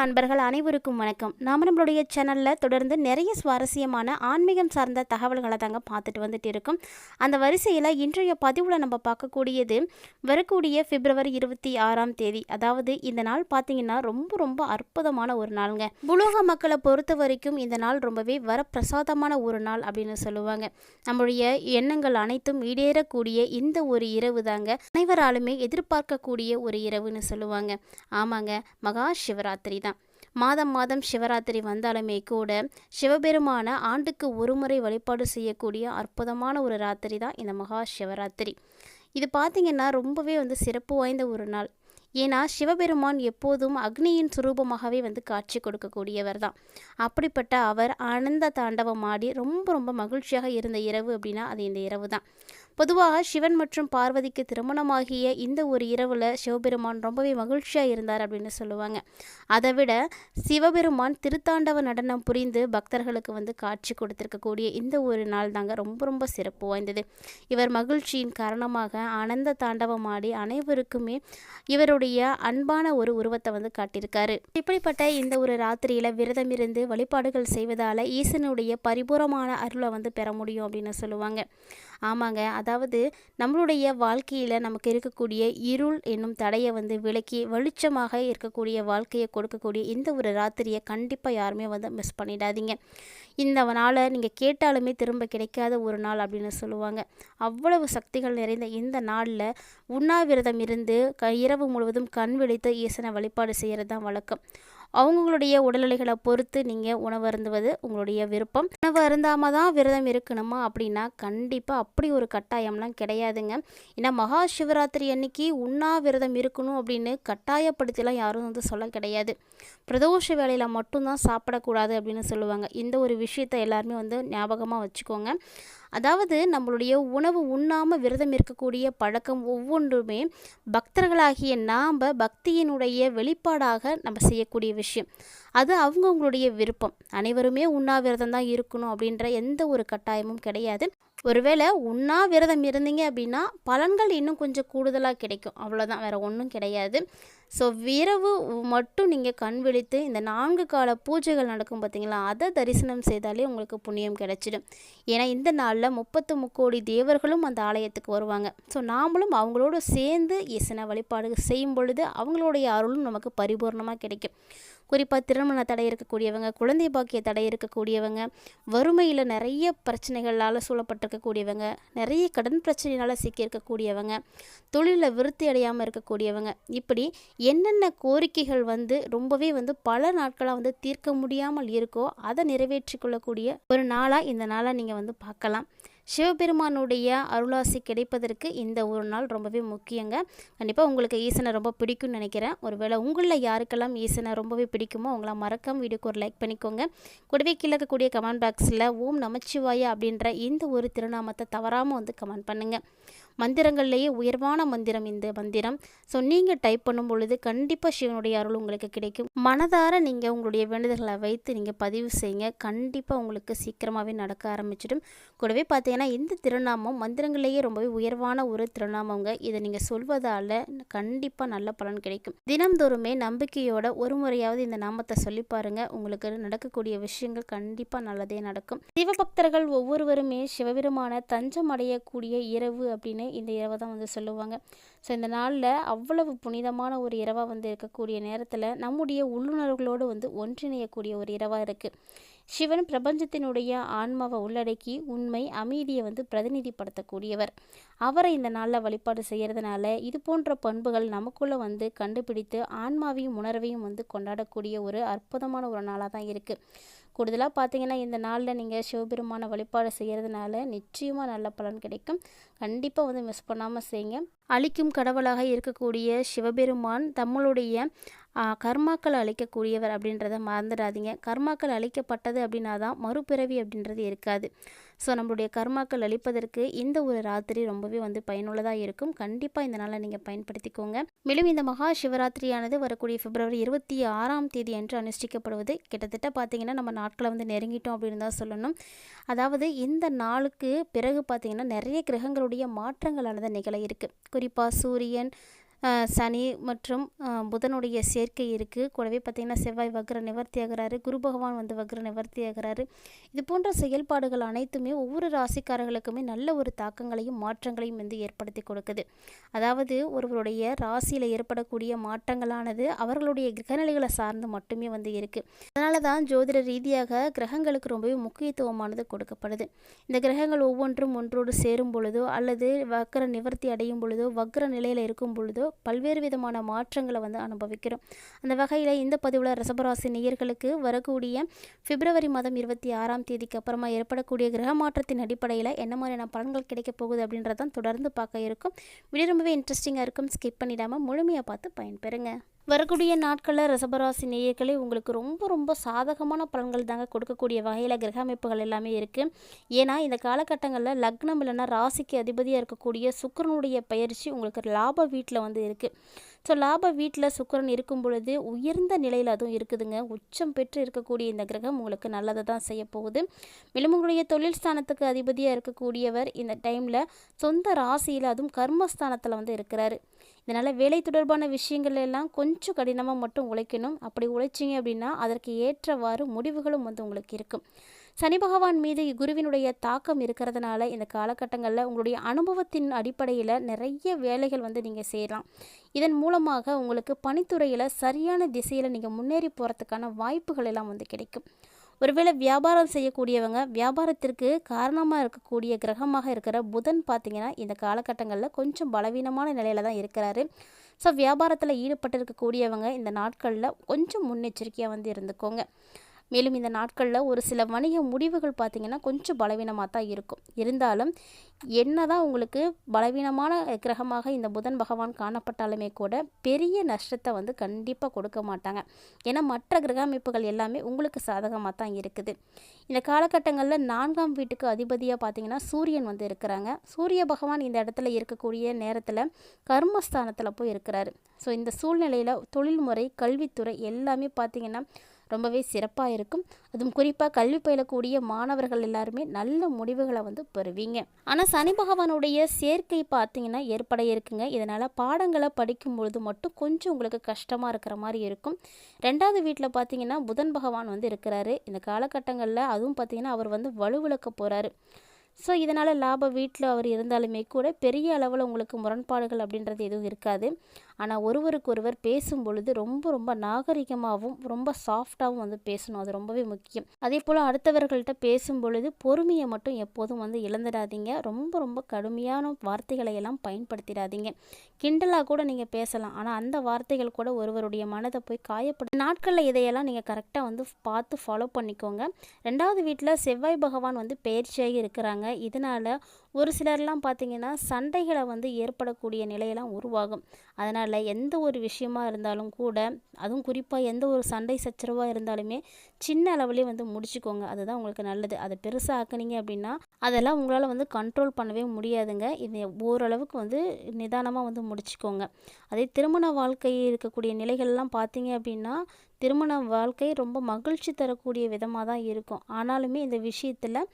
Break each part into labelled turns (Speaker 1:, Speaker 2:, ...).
Speaker 1: அன்பர்கள் அனைவருக்கும் வணக்கம். நாம் நம்மளுடைய சேனலில் தொடர்ந்து நிறைய சுவாரஸ்யமான ஆன்மீகம் சார்ந்த தகவல்களை தாங்க பார்த்துட்டு வந்துட்டு இருக்கோம். அந்த வரிசையில் இன்றைய பதிவில் நம்ம பார்க்கக்கூடியது வரக்கூடிய பிப்ரவரி இருபத்தி ஆறாம் தேதி. அதாவது இந்த நாள் பார்த்தீங்கன்னா ரொம்ப ரொம்ப அற்புதமான ஒரு நாளுங்க. உலோக மக்களை பொறுத்த வரைக்கும் இந்த நாள் ரொம்பவே வரப்பிரசாதமான ஒரு நாள் அப்படின்னு சொல்லுவாங்க. நம்மளுடைய எண்ணங்கள் அனைத்தும் ஈடேறக்கூடிய இந்த ஒரு இரவு தாங்க. அனைவராலுமே எதிர்பார்க்கக்கூடிய ஒரு இரவுன்னு சொல்லுவாங்க. ஆமாங்க. மகா சிவராத்திரி தான் மாதம் மாதம் சிவராத்திரி வந்தாலுமே கூட சிவபெருமான ஆண்டுக்கு ஒரு முறை வழிபாடு செய்யக்கூடிய அற்புதமான ஒரு ராத்திரி தான் இந்த மகா சிவராத்திரி. இது பார்த்திங்கன்னா ரொம்பவே வந்து சிறப்பு வாய்ந்த ஒரு நாள். ஏன்னா சிவபெருமான் எப்போதும் அக்னியின் சுரூபமாகவே வந்து காட்சி கொடுக்கக்கூடியவர் தான். அப்படிப்பட்ட அவர் ஆனந்த தாண்டவம் ஆடி ரொம்ப ரொம்ப மகிழ்ச்சியாக இருந்த இரவு அப்படின்னா அது இந்த இரவு தான். பொதுவாக சிவன் மற்றும் பார்வதிக்கு திருமணமாகிய இந்த ஒரு இரவில் சிவபெருமான் ரொம்பவே மகிழ்ச்சியாக இருந்தார் அப்படின்னு சொல்லுவாங்க. அதை விட சிவபெருமான் திருத்தாண்டவ நடனம் புரிந்து பக்தர்களுக்கு வந்து காட்சி கொடுத்திருக்கக்கூடிய இந்த ஒரு நாள் தாங்க ரொம்ப ரொம்ப சிறப்பு வாய்ந்தது. இவர் மகிழ்ச்சியின் காரணமாக ஆனந்த தாண்டவம் ஆடி அனைவருக்குமே இவருடைய அன்பான ஒரு உருவத்தை வந்து காட்டியிருக்காரு. இப்படிப்பட்ட இந்த ஒரு ராத்திரியில் விரதம் இருந்து வழிபாடுகள் செய்வதால் ஈசனுடைய பரிபூரமான அருளை வந்து பெற முடியும் அப்படின்னு சொல்லுவாங்க. ஆமாங்க அதாவது அதாவது நம்மளுடைய வாழ்க்கையில் நமக்கு இருக்கக்கூடிய இருள் என்னும் தடையை வந்து விலக்கி வெளிச்சமாக இருக்கக்கூடிய வாழ்க்கையை கொடுக்கக்கூடிய இந்த ஒரு ராத்திரியை கண்டிப்பாக யாருமே வந்து மிஸ் பண்ணிடாதீங்க. இந்த நாளை நீங்கள் கேட்டாலுமே திரும்ப கிடைக்காத ஒரு நாள் அப்படின்னு சொல்லுவாங்க. அவ்வளவு சக்திகள் நிறைந்த இந்த நாளில் உண்ணாவிரதம் இருந்து க இரவு முழுவதும் கண் விழித்து ஈசனை வழிபாடு செய்கிறது தான் வழக்கம். அவங்களுடைய உடல்நிலைகளை பொறுத்து நீங்கள் உணவு அருந்துவது உங்களுடைய விருப்பம். உணவு அருந்தாமல் தான் விரதம் இருக்கணுமா அப்படின்னா கண்டிப்பாக அப்படி ஒரு கட்டாயம்லாம் கிடையாதுங்க. ஏன்னா மகா சிவராத்திரி அன்னைக்கு உண்ணா விரதம் இருக்கணும் அப்படின்னு கட்டாயப்படுத்திலாம் யாரும் வந்து சொல்ல கிடையாது. பிரதோஷ வேலையில் மட்டும்தான் சாப்பிடக்கூடாது அப்படின்னு சொல்லுவாங்க. இந்த ஒரு விஷயத்தை எல்லாருமே வந்து ஞாபகமாக வச்சுக்கோங்க. அதாவது நம்மளுடைய உணவு உண்ணாமல் விரதம் இருக்கக்கூடிய பழக்கம் ஒவ்வொன்றுமே பக்தர்களாகிய நாம் பக்தியினுடைய வெளிப்பாடாக நம்ம செய்யக்கூடிய விஷயம். அது அவங்கவுங்களுடைய விருப்பம். அனைவருமே உண்ணாவிரதம் தான் இருக்கணும் அப்படின்ற எந்த ஒரு கட்டாயமும் கிடையாது. ஒருவேளை உண்ணா விரதம் இருந்தீங்க அப்படின்னா பலன்கள் இன்னும் கொஞ்சம் கூடுதலாக கிடைக்கும். அவ்வளோதான் வேறு ஒன்றும் கிடையாது. ஸோ இரவு மட்டும் நீங்கள் கண் விழித்து இந்த நான்கு கால பூஜைகள் நடக்கும் பார்த்தீங்களா அதை தரிசனம் செய்தாலே உங்களுக்கு புண்ணியம் கிடைச்சிடும். ஏன்னா இந்த நாளில் முப்பத்து முக்கோடி தேவர்களும் அந்த ஆலயத்துக்கு வருவாங்க. ஸோ நாமளும் அவங்களோட சேர்ந்து இசனை வழிபாடு செய்யும் பொழுது அவங்களுடைய அருளும் நமக்கு பரிபூர்ணமாக கிடைக்கும். குறிப்பாக திருமண தடை இருக்கக்கூடியவங்க குழந்தை பாக்கிய தடை இருக்கக்கூடியவங்க வறுமையில் நிறைய பிரச்சனைகளால் சூழப்பட்டிருக்கக்கூடியவங்க நிறைய கடன் பிரச்சனையினால் சிக்கியிருக்கக்கூடியவங்க தொழிலில் விருத்தி அடையாமல் இருக்கக்கூடியவங்க. இப்படி என்னென்ன கோரிக்கைகள் வந்து ரொம்பவே வந்து பல நாட்களாக வந்து தீர்க்க முடியாமல் இருக்கோ அதை நிறைவேற்றி கொள்ளக்கூடிய ஒரு நாளாக இந்த நாளாக நீங்கள் வந்து பார்க்கலாம். சிவபெருமானுடைய அருளாசி கிடைப்பதற்கு இந்த ஒரு நாள் ரொம்பவே முக்கியங்க. கண்டிப்பாக உங்களுக்கு ஈசனை ரொம்ப பிடிக்கும்னு நினைக்கிறேன். ஒருவேளை உங்களில் யாருக்கெல்லாம் ஈசனை ரொம்பவே பிடிக்குமோ அவங்கள மறக்காம வீடியோக்கு ஒரு லைக் பண்ணிக்கோங்க. கூடவே கீழே இருக்கக்கூடிய கமெண்ட் பாக்ஸில் ஓம் நமச்சிவாய அப்படின்ற இந்த ஒரு திருநாமத்தை தவறாமல் வந்து கமெண்ட் பண்ணுங்கள் மந்திரங்கள்லேயே உயர்வான மந்திரம் இந்த மந்திரம். ஸோ நீங்கள் டைப் பண்ணும் பொழுது கண்டிப்பாக சிவனுடைய அருள் உங்களுக்கு கிடைக்கும். மனதார நீங்கள் உங்களுடைய வேண்டுதல்களை வைத்து நீங்கள் பதிவு செய்யுங்க. கண்டிப்பாக உங்களுக்கு சீக்கிரமாகவே நடக்க ஆரம்பிச்சிடும். கூடவே பார்த்தீங்கன்னா இந்த திருநாமம் மந்திரங்கள்லேயே ரொம்பவே உயர்வான ஒரு திருநாமங்க. இதை நீங்கள் சொல்வதால் கண்டிப்பாக நல்ல பலன் கிடைக்கும். தினம்தோறுமே நம்பிக்கையோட ஒரு முறையாவது இந்த நாமத்தை சொல்லி பாருங்க. உங்களுக்கு நடக்கக்கூடிய விஷயங்கள் கண்டிப்பாக நல்லதே நடக்கும். சிவபக்தர்கள் ஒவ்வொருவருமே சிவபெருமான தஞ்சம் அடையக்கூடிய இரவு அப்படின்னு இந்த இரவை தான் வந்து சொல்லுவாங்க. ஸோ இந்த நாளில் அவ்வளவு புனிதமான ஒரு இரவாக வந்து இருக்கக்கூடிய நேரத்தில் நம்முடைய உள்ளுணர்வுகளோடு வந்து ஒன்றிணையக்கூடிய ஒரு இரவாக இருக்குது சிவன் பிரபஞ்சத்தினுடைய ஆன்மாவை உள்ளடக்கி உண்மை அமைதியை வந்து பிரதிநிதிப்படுத்தக்கூடியவர். அவரை இந்த நாளில் வழிபாடு செய்கிறதுனால இது போன்ற பண்புகள் நமக்குள்ளே வந்து கண்டுபிடித்து ஆன்மாவையும் உணர்வையும் வந்து கொண்டாடக்கூடிய ஒரு அற்புதமான ஒரு நாளாக தான் இருக்குது கூடுதலாக பார்த்தீங்கன்னா இந்த நாளில் நீங்கள் சிவபெருமான வழிபாடு செய்கிறதுனால நிச்சயமாக நல்ல பலன் கிடைக்கும். கண்டிப்பாக வந்து மிஸ் பண்ணாமல் செய்யுங்க. அழிக்கும் கடவுளாக இருக்கக்கூடிய சிவபெருமான் தம்முடைய கர்மாக்கள் அழிக்கக்கூடியவர் அப்படின்றத மறந்துடாதீங்க. கர்மாக்கள் அழிக்கப்பட்டது அப்படின்னா தான் மறுபிறவி அப்படின்றது இருக்காது. ஸோ நம்மளுடைய கர்மாக்கள் அழிப்பதற்கு இந்த ஒரு ராத்திரி ரொம்பவே வந்து பயனுள்ளதாக இருக்கும். கண்டிப்பாக இந்த நாளை நீங்கள் பயன்படுத்திக்கோங்க. மேலும் இந்த மகா சிவராத்திரியானது வரக்கூடிய பிப்ரவரி இருபத்தி ஆறாம் தேதி அன்று அனுஷ்டிக்கப்படுவது. கிட்டத்தட்ட பார்த்தீங்கன்னா நம்ம நாட்களை வந்து நெருங்கிட்டோம் அப்படின்னு தான் சொல்லணும். அதாவது இந்த நாளுக்கு பிறகு பார்த்தீங்கன்னா நிறைய கிரகங்களுடைய மாற்றங்களானது நிகழ இருக்குது குறிப்பாக சூரியன் சனி மற்றும் புதனுடைய சேர்க்கை இருக்குது கூடவே பார்த்திங்கன்னா செவ்வாய் வக்ர நிவர்த்தி ஆகிறாரு. குரு பகவான் வந்து வக்ர நிவர்த்தி ஆகிறாரு. இது போன்ற செயல்பாடுகள் அனைத்துமே ஒவ்வொரு ராசிக்காரர்களுக்குமே நல்ல ஒரு தாக்கங்களையும் மாற்றங்களையும் வந்து ஏற்படுத்தி கொடுக்குது. அதாவது ஒருவருடைய ராசியில் ஏற்படக்கூடிய மாற்றங்களானது அவர்களுடைய கிரகநிலைகளை சார்ந்து மட்டுமே வந்து இருக்குது அதனால தான் ஜோதிட ரீதியாக கிரகங்களுக்கு ரொம்பவே முக்கியத்துவமானது கொடுக்கப்படுது. இந்த கிரகங்கள் ஒவ்வொன்றும் ஒன்றோடு சேரும் பொழுதோ அல்லது வக்கர நிவர்த்தி அடையும் பொழுதோ வக்ர நிலையில் இருக்கும் பொழுதோ பல்வேறு விதமான மாற்றங்களை வந்து அனுபவிக்கிறோம். அந்த வகையில் இந்த பதிவில் ரிசபராசி நேயர்களுக்கு வரக்கூடிய பிப்ரவரி மாதம் இருபத்தி ஆறாம் தேதிக்கு அப்புறமா ஏற்படக்கூடிய கிரக மாற்றத்தின் அடிப்படையில் என்ன மாதிரியான பலன்கள் கிடைக்க போகுது அப்படின்றதான் தொடர்ந்து பார்க்க இருக்கும். வீடியோ ரொம்பவே இன்ட்ரெஸ்டிங்காக இருக்கும். ஸ்கிப் பண்ணிடாமல் முழுமையாக பார்த்து பயன்பெறுங்க. வரக்கூடிய நாட்களில் ரசபராசி நேயர்களே உங்களுக்கு ரொம்ப ரொம்ப சாதகமான பலன்கள் தாங்க கொடுக்கக்கூடிய வகையில் கிரக அமைப்புகள் எல்லாமே இருக்குது ஏன்னா இந்த காலகட்டங்களில் லக்னம் இல்லைன்னா ராசிக்கு அதிபதியாக இருக்கக்கூடிய சுக்கரனுடைய பயிற்சி உங்களுக்கு லாப வீட்டில் வந்து இருக்குது ஸோ லாப வீட்டில் சுக்கரன் இருக்கும் பொழுது உயர்ந்த நிலையில் அதுவும் இருக்குதுங்க. உச்சம் பெற்று இருக்கக்கூடிய இந்த கிரகம் உங்களுக்கு நல்லதை தான் செய்ய போகுது. மேலும் உங்களுடைய தொழில் ஸ்தானத்துக்கு அதிபதியாக இருக்கக்கூடியவர் இந்த டைமில் சொந்த ராசியில் அதுவும் கர்மஸ்தானத்தில் வந்து இருக்கிறாரு. இதனால் வேலை தொடர்பான விஷயங்கள் எல்லாம் கொஞ்சம் கடினமாக மட்டும் உழைக்கணும். அப்படி உழைச்சிங்க அப்படின்னா அதற்கு ஏற்றவாறு முடிவுகளும் வந்து உங்களுக்கு இருக்கும். சனி பகவான் மீது குருவினுடைய தாக்கம் இருக்கிறதுனால இந்த காலகட்டங்களில் உங்களுடைய அனுபவத்தின் அடிப்படையில் நிறைய வேலைகள் வந்து நீங்கள் செய்யலாம். இதன் மூலமாக உங்களுக்கு பணித்துறையில் சரியான திசையில் நீங்கள் முன்னேறி போகிறதுக்கான வாய்ப்புகள் எல்லாம் வந்து கிடைக்கும். ஒருவேளை வியாபாரம் செய்யக்கூடியவங்க வியாபாரத்திற்கு காரணமாக இருக்கக்கூடிய கிரகமாக இருக்கிற புதன் பார்த்திங்கன்னா இந்த காலகட்டங்களில் கொஞ்சம் பலவீனமான நிலையில் தான் இருக்கிறாரு. ஸோ வியாபாரத்தில் ஈடுபட்டிருக்கக்கூடியவங்க இந்த நாட்களில் கொஞ்சம் முன்னெச்சரிக்கையாக வந்து இருந்துக்கோங்க. மேலும் இந்த நாட்களில் ஒரு சில வணிக முடிவுகள் பார்த்திங்கன்னா கொஞ்சம் பலவீனமாக தான் இருக்கும். இருந்தாலும் என்ன தான் உங்களுக்கு பலவீனமான கிரகமாக இந்த புதன் பகவான் காணப்பட்டாலுமே கூட பெரிய நஷ்டத்தை வந்து கண்டிப்பாக கொடுக்க மாட்டாங்க. ஏன்னா மற்ற கிரக அமைப்புகள் எல்லாமே உங்களுக்கு சாதகமாக தான் இருக்குது. இந்த காலகட்டங்களில் நான்காம் வீட்டுக்கு அதிபதியாக பார்த்திங்கன்னா சூரியன் வந்து இருக்கிறாங்க. சூரிய பகவான் இந்த இடத்துல இருக்கக்கூடிய நேரத்தில் கர்மஸ்தானத்தில் போய் இருக்கிறாரு. ஸோ இந்த சூழ்நிலையில் தொழில்முறை கல்வித்துறை எல்லாமே பார்த்திங்கன்னா ரொம்பவே சிறப்பாக இருக்கும். அதுவும் குறிப்பாக கல்வி பயிலக்கூடிய மாணவர்கள் எல்லாருமே நல்ல முடிவுகளை வந்து பெறுவீங்க. ஆனால் சனி பகவானுடைய சேர்க்கை பார்த்தீங்கன்னா ஏற்பட இருக்குங்க. இதனால் பாடங்களை படிக்கும் பொழுது மட்டும் கொஞ்சம் உங்களுக்கு கஷ்டமாக இருக்கிற மாதிரி இருக்கும். ரெண்டாவது வீட்டில் பார்த்தீங்கன்னா புதன் பகவான் வந்து இருக்கிறாரு. இந்த காலகட்டங்களில் அதுவும் பார்த்தீங்கன்னா அவர் வந்து வலுவிழக்க போகிறாரு ஸோ இதனால் லாப வீட்டில் அவர் இருந்தாலுமே கூட பெரிய அளவில் உங்களுக்கு முரண்பாடுகள் அப்படின்றது எதுவும் இருக்காது. ஆனால் ஒருவருக்கு ஒருவர் பேசும் பொழுது ரொம்ப ரொம்ப நாகரிகமாகவும் ரொம்ப சாஃப்டாகவும் வந்து பேசணும். அது ரொம்பவே முக்கியம். அதே போல் அடுத்தவர்கள்ட்ட பேசும் பொழுது பொறுமையை மட்டும் எப்போதும் வந்து இழந்துடாதீங்க. ரொம்ப ரொம்ப கடுமையான வார்த்தைகளை எல்லாம் பயன்படுத்திடாதீங்க. கிண்டலாக கூட நீங்கள் பேசலாம். ஆனால் அந்த வார்த்தைகள் கூட ஒருவருடைய மனதை போய் காயப்படும் நாட்களில் இதையெல்லாம் நீங்கள் கரெக்டாக வந்து பார்த்து ஃபாலோ பண்ணிக்கோங்க. ரெண்டாவது வீட்டில் செவ்வாய் பகவான் வந்து பயிற்சியாகி இருக்கிறாங்க. இதனால் ஒரு சிலர்லாம் பார்த்திங்கன்னா சண்டைகளை வந்து ஏற்படக்கூடிய நிலையெல்லாம் உருவாகும். அதனால் எந்த ஒரு விஷயமா இருந்தாலும் கூட அதுவும் குறிப்பாக எந்த ஒரு சண்டை சச்சரவாக இருந்தாலுமே சின்ன அளவுலேயே வந்து முடிச்சுக்கோங்க. அதுதான் உங்களுக்கு நல்லது. அதை பெருசாக ஆக்குனீங்க அப்படின்னா அதெல்லாம் உங்களால் வந்து கண்ட்ரோல் பண்ணவே முடியாதுங்க. இது ஓரளவுக்கு வந்து நிதானமாக வந்து முடிச்சுக்கோங்க. அதே திருமண வாழ்க்கையில் இருக்கக்கூடிய நிலைகள்லாம் பார்த்தீங்க அப்படின்னா திருமண வாழ்க்கை ரொம்ப மகிழ்ச்சி தரக்கூடிய விதமாக தான் இருக்கும். ஆனாலுமே இந்த விஷயத்தில்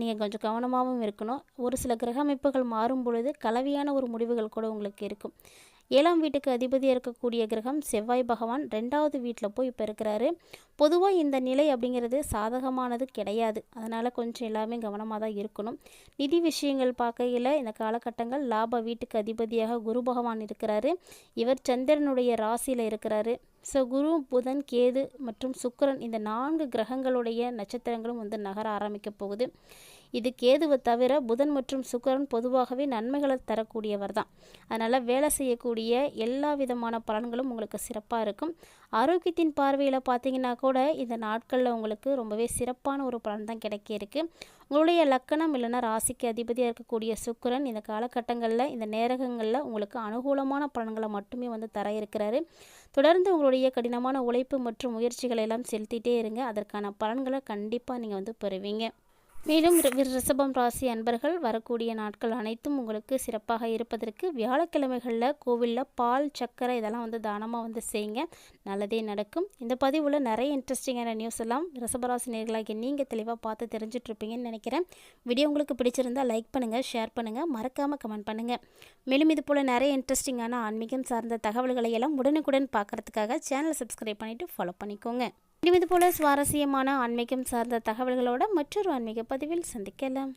Speaker 1: நீங்கள் கொஞ்சம் கவனமாகவும் இருக்கணும். ஒரு சில கிரக அமைப்புகள் மாறும் பொழுது கலவையான ஒரு முடிவுகள் கூட உங்களுக்கு இருக்கும். ஏழாம் வீட்டுக்கு அதிபதியாக இருக்கக்கூடிய கிரகம் செவ்வாய் பகவான் ரெண்டாவது வீட்டில் போய் இப்போ இருக்கிறாரு. பொதுவாக இந்த நிலை அப்படிங்கிறது சாதகமானது கிடையாது. அதனால் கொஞ்சம் எல்லாமே கவனமாக தான் இருக்கணும். நிதி விஷயங்கள் பார்க்கையில் இந்த காலகட்டங்கள் லாப வீட்டுக்கு அதிபதியாக குரு பகவான் இருக்கிறாரு. இவர் சந்திரனுடைய ராசியில் இருக்கிறாரு. ஸோ குரு புதன் கேது மற்றும் சுக்கரன் இந்த நான்கு கிரகங்களுடைய நட்சத்திரங்களும் வந்து நகர ஆரம்பிக்க போகுது. இது கேதுவை தவிர புதன் மற்றும் சுக்கரன் பொதுவாகவே நன்மைகளை தரக்கூடியவர் தான் அதனால் வேலை செய்யக்கூடிய எல்லா விதமான பலன்களும் உங்களுக்கு சிறப்பாக இருக்கும். ஆரோக்கியத்தின் பார்வையில் பார்த்தீங்கன்னா கூட இந்த நாட்களில் உங்களுக்கு ரொம்பவே சிறப்பான ஒரு பலன் தான் கிடைக்க இருக்கு. உங்களுடைய லக்கணம் இல்லைன்னா ராசிக்கு அதிபதியாக இருக்கக்கூடிய சுக்கரன் இந்த காலகட்டங்களில் இந்த நேரகங்களில் உங்களுக்கு அனுகூலமான பலன்களை மட்டுமே வந்து தர இருக்கிறாரு. தொடர்ந்து உங்களுடைய கடினமான உழைப்பு மற்றும் முயற்சிகளை எல்லாம் செலுத்திட்டே இருங்க. அதற்கான பலன்களை கண்டிப்பாக நீங்கள் வந்து பெறுவீங்க. மேலும் ரி- ரிஷபம் ராசி அன்பர்கள் வரக்கூடிய நாட்கள் அனைத்தும் உங்களுக்கு சிறப்பாக இருப்பதற்கு வியாழக்கிழமைகளில் கோவிலில் பால் சக்கரை இதெல்லாம் வந்து தானமாக வந்து செய்யுங்க. நல்லதே நடக்கும். இந்த பதிவில் நிறைய இன்ட்ரெஸ்டிங்கான நியூஸ் எல்லாம் ரிஷபராசி நேர்களாகி நீங்கள் தெளிவாக பார்த்து தெரிஞ்சிட்ருப்பீங்கன்னு நினைக்கிறேன். வீடியோ உங்களுக்கு பிடிச்சிருந்தா லைக் பண்ணுங்கள் ஷேர் பண்ணுங்கள் மறக்காமல் கமெண்ட் பண்ணுங்கள் மேலும் இது போல் நிறைய இன்ட்ரெஸ்டிங்கான ஆன்மீகம் சார்ந்த தகவல்களை எல்லாம் உடனுக்குடன் பார்க்கறதுக்காக சேனலை சப்ஸ்கிரைப் பண்ணிவிட்டு ஃபாலோ பண்ணிக்கோங்க. மேலும் இது போல சுவாரஸ்யமான ஆன்மீகம் சார்ந்த தகவல்களோட மற்றொரு ஆன்மீக பதிவில் சந்திக்கலாம்.